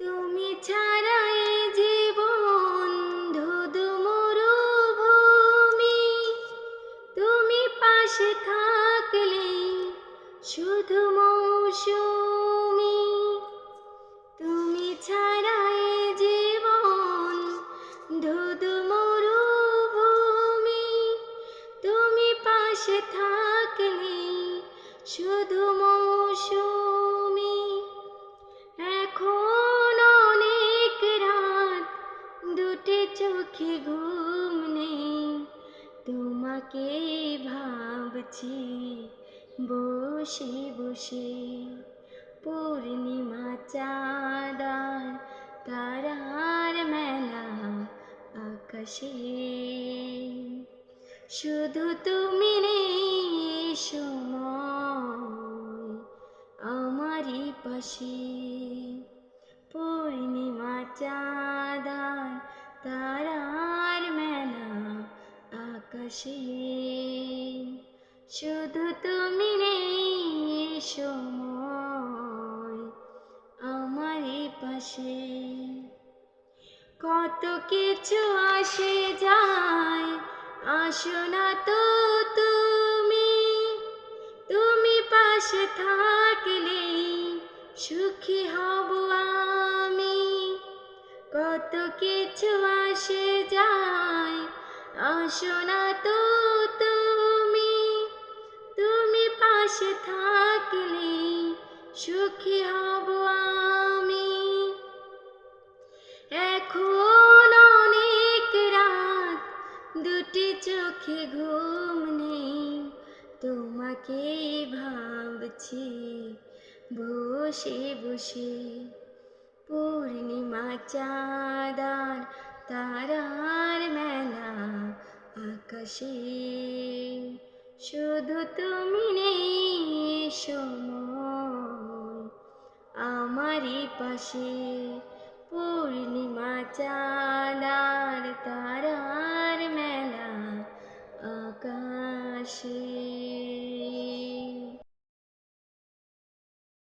তুমি ছাড়া এ জীবন ধুধু মরুভূমি। তুমি পাশে থাকলে শুধু মৌসুমি। তুমি ছাড়া এ জীবন ধুধু মরুভূমি। তুমি পাশে থাকলে শুধু মৌসুমি। চোখে ঘুম নেই। তোমাকে ভাবছি, বসে বসে পূর্ণিমা চাঁদার তারার মেলা আকাশে। শুধু তুমি নেই সময় আমারই পাশে। আকাশে শুধু তুমি নেই সময় আমারই পাশে। কত কিছু আসে যায়, আসো না তো তুমি। তুমি পাশে থাকলে সুখী হব আমি। কত কিছু আসে যায় আসো না তো তুমি তুমি পাশে থাকলে সুখী হব আমি। এখন অনেক রাত, দুটি চোখে ঘুম নেই, তোমাকে ভাবছি, বসে বসে। পূর্ণিমা চাঁদার মেলা আকাশে শুধু তুমি নেই সময় আমারই পাশে পূর্ণিমা চাঁদার তারার মেলা আকাশে।